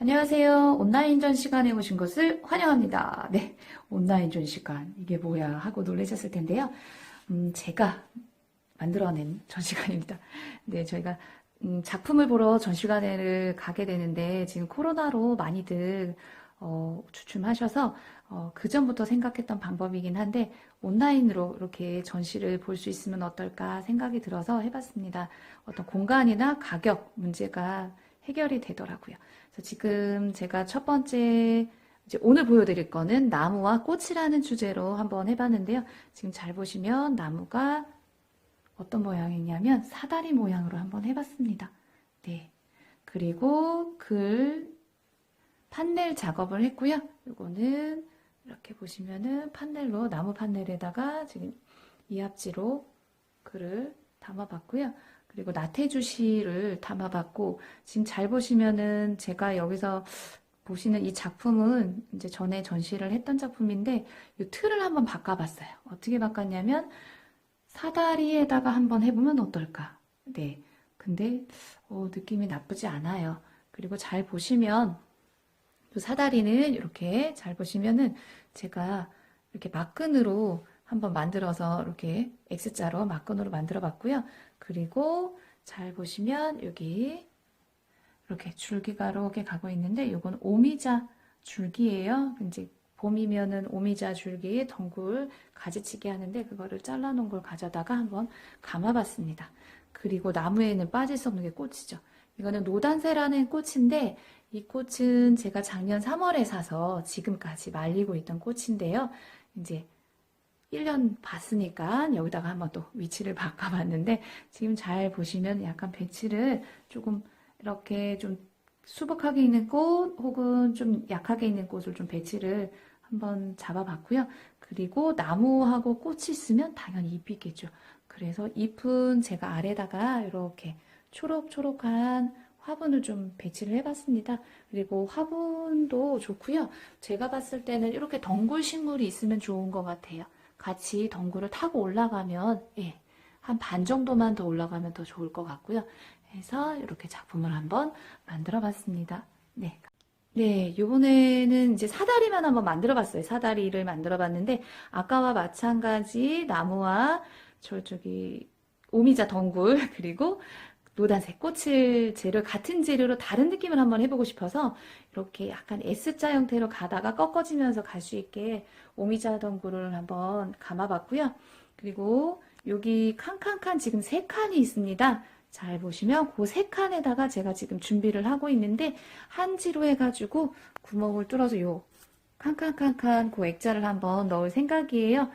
안녕하세요. 온라인 전시관에 오신 것을 환영합니다. 네, 온라인 전시관. 이게 뭐야 하고 놀라셨을 텐데요. 음, 제가 만들어낸 전시관입니다. 네, 저희가 음, 작품을 보러 전시관을 가게 되는데 지금 코로나로 많이들 어, 주춤하셔서 어, 그 전부터 생각했던 방법이긴 한데 온라인으로 이렇게 전시를 볼 수 있으면 어떨까 생각이 들어서 해봤습니다. 어떤 공간이나 가격 문제가 해결이 되더라고요. 그래서 지금 제가 첫 번째 오늘 보여드릴 거는 나무와 꽃이라는 주제로 한번 해봤는데요. 지금 잘 보시면 나무가 어떤 모양이냐면 사다리 모양으로 한번 해봤습니다. 네. 그리고 글 판넬 작업을 했고요. 이거는 이렇게 보시면은 판넬로 나무 판넬에다가 지금 이합지로 글을 담아봤고요. 그리고 나태주 시를 담아봤고 지금 잘 보시면은 제가 여기서 보시는 이 작품은 이제 전에 전시를 했던 작품인데 이 틀을 한번 바꿔봤어요. 어떻게 바꿨냐면 사다리에다가 한번 해보면 어떨까? 네. 근데 어, 느낌이 나쁘지 않아요. 그리고 잘 보시면 이 사다리는 이렇게 잘 보시면은 제가 이렇게 막근으로 한번 만들어서 이렇게 X자로 막근으로 만들어 봤고요. 그리고 잘 보시면 여기 이렇게 줄기가 이렇게 가고 있는데 이건 오미자 줄기예요. 이제 봄이면은 오미자 줄기 덩굴 가지치기 하는데 그거를 잘라놓은 걸 가져다가 한번 감아봤습니다. 그리고 나무에는 빠질 수 없는 게 꽃이죠. 이거는 노단새라는 꽃인데 이 꽃은 제가 작년 3월에 사서 지금까지 말리고 있던 꽃인데요. 이제 1년 봤으니까 여기다가 한번 또 위치를 바꿔봤는데 지금 잘 보시면 약간 배치를 조금 이렇게 좀 수북하게 있는 꽃 혹은 좀 약하게 있는 꽃을 좀 배치를 한번 잡아봤고요. 그리고 나무하고 꽃이 있으면 당연히 잎이 있겠죠. 그래서 잎은 제가 아래다가 이렇게 초록초록한 화분을 좀 배치를 해봤습니다. 그리고 화분도 좋고요. 제가 봤을 때는 이렇게 덩굴 식물이 있으면 좋은 것 같아요. 같이 덩굴을 타고 올라가면 예, 한 반 정도만 더 올라가면 더 좋을 것 같고요. 해서 이렇게 작품을 한번 만들어 봤습니다. 네. 네, 요번에는 이제 사다리만 한번 만들어 봤어요. 사다리를 만들어 봤는데, 아까와 마찬가지 나무와 저쪽이 오미자 덩굴, 그리고 노란색 꽃을 재료, 같은 재료로 다른 느낌을 한번 해보고 싶어서, 이렇게 약간 S자 형태로 가다가 꺾어지면서 갈 수 있게 오미자 덩굴을 한번 감아봤고요. 그리고 여기 칸칸칸 지금 세 칸이 있습니다. 잘 보시면 그 세 칸에다가 제가 지금 준비를 하고 있는데 한지로 해가지고 구멍을 뚫어서 요 칸칸칸칸 그 액자를 한번 넣을 생각이에요.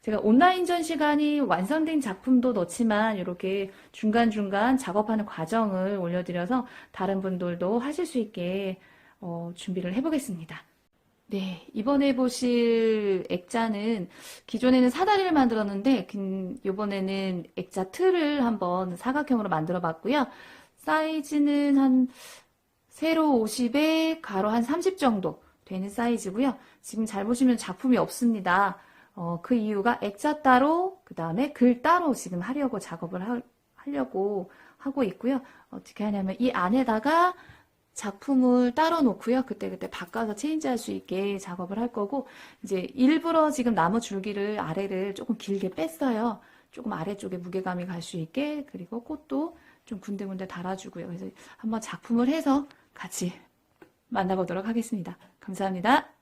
네. 제가 온라인 전시관이 완성된 작품도 넣지만 이렇게 중간중간 작업하는 과정을 올려드려서 다른 분들도 하실 수 있게 어, 준비를 해보겠습니다. 네, 이번에 보실 액자는 기존에는 사다리를 만들었는데 긴- 이번에는 액자 틀을 한번 사각형으로 만들어 봤고요. 사이즈는 한 세로 50에 가로 한 30 정도 되는 사이즈고요. 지금 잘 보시면 작품이 없습니다. 어, 그 이유가 액자 따로 그 다음에 글 따로 지금 하려고 작업을 하, 하려고 하고 있고요. 어떻게 하냐면 이 안에다가 작품을 따로 놓고요. 그때그때 바꿔서 체인지 할 수 있게 작업을 할 거고, 이제 일부러 지금 나무 줄기를 아래를 조금 길게 뺐어요. 조금 아래쪽에 무게감이 갈 수 있게, 그리고 꽃도 좀 군데군데 달아주고요. 그래서 한번 작품을 해서 같이 만나보도록 하겠습니다. 감사합니다.